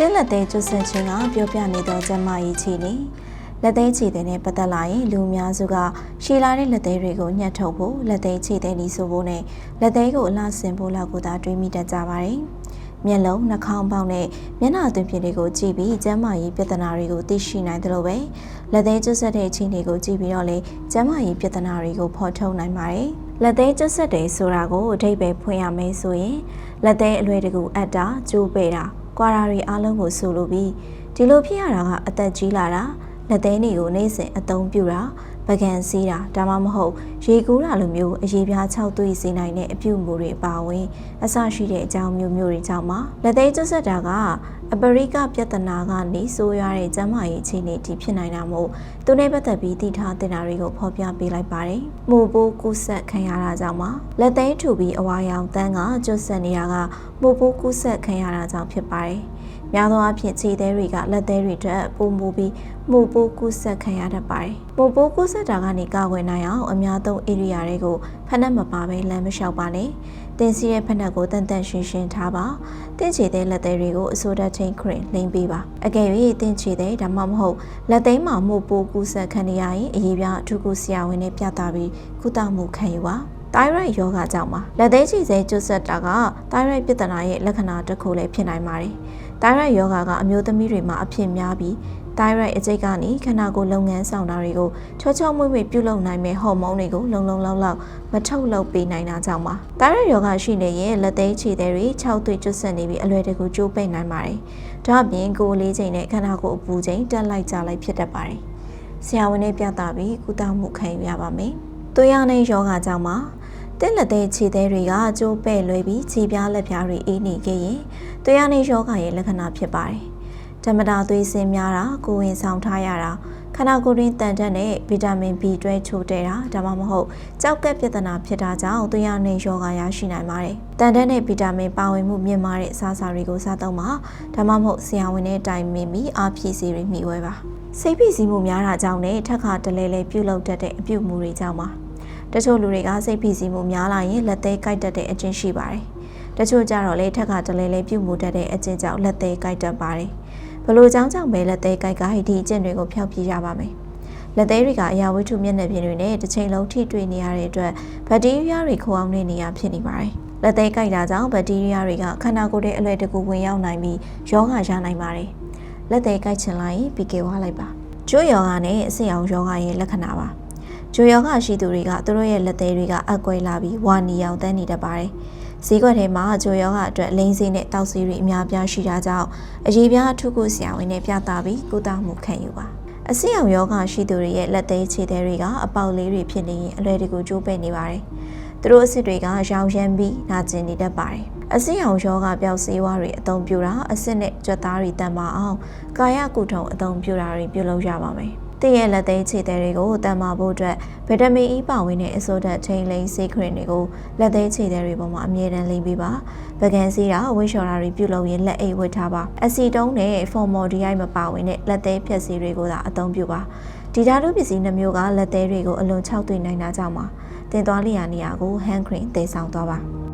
တင်းလက်သေးကျွတ်ဆက်ခြင်းကပြောပြနေသောကျမ်းမာရေးခြေနေလက်သေးခြေတဲ့နဲ့ပတ်သက်လာရင်လူအများစုကရှည်လာတဲ့လက်သေးတွေကိုညှက်ထုတ်ဖို့လက်သေးခြေတဲ့နီးဆိုဖို့နဲ့လက်သေးကိုအလှဆင်ဖို့လောက်ကိုသာတွေးမိတတ်ကြပါတယ်။မျက်လုံးနှာခေါင်းပေါက်နဲ့မျက်နှာသွင်းပြင်တွေကိုကြည့်ပြီးကျမ်းမာရေးပြဿနာတွေကိုသိရှိနိုင်တယ်လို့ပဲလက်သေးကျွတ်ဆက်တဲ့ခြေနေကိုကြည့်ပြီးတော့လေကျမ်းမာရေးပြဿနာတွေကိုဖော်ထုတ်နိုင်ပါတယ်။လက်သေးကျွတ်ဆက်တယ်ဆိုတာကိုအထိပ္ပယ်ဖွင့်ရမယ်ဆိုရင်လက်သေးအလွယ်တကူအပ်တာကျိုးပေတာ ကွာရာတွေအားလုံးကိုဆိုလိုပြီးဒီလိုဖြစ်ရတာကအသက်ကြီးလာတာ လက်သေးတွေကိုနေ့စဉ်အသုံးပြုတာပကံစီးတာဒါမှမဟုတ်ရေကူးတာလိုမျိုးအရေးပြား၆သွေးစေနိုင်တဲ့အပြုအမူတွေအပါအဝင်အဆရှိတဲ့အကြောင်းမျိုးမျိုးတွေကြောင့်ပါလက်သေးကျွတ်ဆက်တာကအပရိကပြဿနာကနေဆိုးရတဲ့ကျန်းမာရေးအခြေအနေတည်ဖြစ်နိုင်တာမို့သူနဲ့ပတ်သက်ပြီးတည်ထားတင်တာတွေကိုဖော်ပြပေးလိုက်ပါတယ်။မို့ပိုးကူးဆက်ခံရတာကြောင့်ပါလက်သေးထူပြီးအဝါရောင်တန်းကကျွတ်ဆက်နေတာကမို့ပိုးကူးဆက်ခံရတာကြောင့်ဖြစ်ပါတယ်။ များသောအားဖြင့်ခြေသေးတွေကလက်သေးတွေထက်ပိုမိုပြီးမှုပိုးကူးဆက်ခံရတတ်ပါတယ်။မှုပိုးကူးဆက်တာကနေကာကွယ်နိုင်အောင်အများသုံး area တွေကိုဖက်နှက်မပါဘဲလမ်းမလျှောက်ပါနဲ့။တင်စီရဲ့ဖက်နှက်ကိုတန်တန်ရှင်းရှင်းထားပါ။တင်ချေတဲ့လက်သေးတွေကိုအစိုးရချင်းခရင်လိမ့်ပေးပါ။အကယ်၍တင်ချေတဲ့ဒါမှမဟုတ်လက်သိမ်းမှာမှုပိုးကူးဆက်ခံရရင်အရေးပြအထူးကုဆရာဝန်နဲ့ပြသပြီးကုသမှုခံယူပါ။တိုင်းရိုက်ယောဂကြောင့်ပါလက်သေးချီစဲကျွတ်ဆက်တာကတိုင်းရိုက်ပြဿနာရဲ့လက္ခဏာတစ်ခုလည်းဖြစ်နိုင်ပါတယ်။ တိုင်းရိုက်ယောဂကအမျိုးသမီးတွေမှာအဖြစ်များပြီးတိုင်းရိုက်အကျိတ်ကနေခန္ဓာကိုယ်လုပ်ငန်းဆောင်တာတွေကိုချောချောမွေ့မွေ့ပြုလုပ်နိုင်မဲ့ဟော်မုန်းတွေကိုလုံလုံလောက်လောက်မထုတ်လုပ်ပေးနိုင်တာကြောင့်ပါ။တိုင်းရိုက်ယောဂရှိနေရင်လက်သေးချီတဲ့တွေ၆သွေးကျွတ်ဆက်နေပြီးအလွယ်တကူကျိုးပိတ်နိုင်ပါတယ်။ဒါ့အပြင်ကိုယ်လေးချိန်နဲ့ခန္ဓာကိုယ်အပူချိန်တက်လိုက်ကြလိုက်ဖြစ်တတ်ပါတယ်။ဆရာဝန်နဲ့ပြသပြီးကုသမှုခံယူရပါမယ်။သွေးရနဲ့ယောဂကြောင့်ပါ တက်လက်သေးခြေသေးတွေကကျိုးပဲ့လွယ်ပြီးခြေပြားလက်ပြားတွေအေးနေခဲ့ရင်သွေးရနေယောဂရဲ့လက္ခဏာဖြစ်ပါတယ်။ဓမ္မတာသွေးစင်းများတာကိုဝင်ဆောင်ထားရတာခန္ဓာကိုယ်တွင်တန်တက်တဲ့ဗီတာမင် B တွဲချိုတဲတာဒါမှမဟုတ်ကြောက်ကက်ပြဿနာဖြစ်တာကြောင့်သွေးရနေယောဂရရှိနိုင်ပါတယ်။တန်တက်တဲ့ဗီတာမင်ပါဝင်မှုမြင့်မားတဲ့အစားအစာတွေကိုစားသုံးပါဒါမှမဟုတ်ဆရာဝန်နဲ့တိုင်ပင်ပြီးအားဖြည့်စီတွေမိဝဲပါ။စိတ်ဖိစီးမှုများတာကြောင့်နဲ့ထက်ခါတလဲလဲပြုတ်လောက်တတ်တဲ့အပြုတ်မှုတွေကြောင့်ပါ တချို့လူတွေကစိတ်ဖိစီးမှုများလာရင်လက်သေးကိုက်တတ်တဲ့အကျင့်ရှိပါတယ်။တချို့ကြတော့လေထက်ကတလဲလဲပြုတ်မှုတတ်တဲ့အကျင့်ကြောင့်လက်သေးကိုက်တတ်ပါတယ်။ဘလို့ကြောင့်ကြောင့်ပဲလက်သေးကိုက်ကဒီအကျင့်တွေကိုဖျောက်ပြရပါမယ်။လက်သေးတွေကအရာဝတ္ထုမျက်နှာပြင်တွေနဲ့တစ်ချိန်လုံးထိတွေ့နေရတဲ့အတွက်ဘက်တီးရီးယားတွေခိုးအောင်နေနေရဖြစ်နေပါတယ်။လက်သေးကိုက်တာကြောင့်ဘက်တီးရီးယားတွေကခန္ဓာကိုယ်ထဲအလွယ်တကူဝင်ရောက်နိုင်ပြီးယောဂရနိုင်ပါတယ်။လက်သေးကိုက်ချင်လိုက်ပြီးကေဝါလိုက်ပါ။ကျိုးယောဂနဲ့အဆင်အောင်ယောဂရဲ့လက္ခဏာပါ။ ဂျိုယောဂရှိသူတွေကသူတို့ရဲ့လက်သေးတွေကအကွဲလာပြီးဝါနီအောင်တန်းနေတတ်ပါတယ်။ဈေးကွက်ထဲမှာဂျိုယောဂအတွက်လိန်စင်းနဲ့တောက်စီတွေအများပြားရှိတာကြောင့်အရေးပြားအထုကုဆရာဝန်နဲ့ပြသပြီးကုသမှုခံယူပါ။အဆီအောင်ယောဂရှိသူတွေရဲ့လက်သေးခြေသေးတွေကအပေါက်လေးတွေဖြစ်နေရင်အလွယ်တကူကျိုးပိတ်နေပါတယ်။သူတို့အစ်စ်တွေကရောင်ရမ်းပြီးနာကျင်နေတတ်ပါတယ်။အဆီအောင်ယောဂပျောက်စေးဝါးတွေအသုံးပြုတာအစ်စ်နဲ့ကြွက်သားတွေတန်ပါအောင်ကာယကုထုံအသုံးပြုတာတွေပြုလုပ်ရပါမယ်။ တည့်ရဲ့လက်သေးခြေသေးတွေကိုတန်မာဖို့အတွက်ဗီတာမင် E ပါဝင်တဲ့အဆိုဓာတ်ချိန်လိန်ဆေးခရင်တွေကိုလက်သေးခြေသေးတွေပေါ်မှာအမြဲတမ်းလိမ့်ပေးပါ။ဗကန်စီးတာဝိလျှော်တာတွေပြုလုပ်ရင်လက်အိတ်ဝတ်ထားပါ။အစီတုံးနဲ့ဖော်မော်ဒီအိုက်မပါဝင်တဲ့လက်သေးဖြက်စီတွေကိုသာအသုံးပြုပါ။ဒီဓာတုပစ္စည်းနှမျိုးကလက်သေးတွေကိုအလွန်ခြောက်သွင်းနိုင်တာကြောင့်ပါ။တင်သွားလျာနေရာကို hand cream တည်ဆောင်သွားပါ။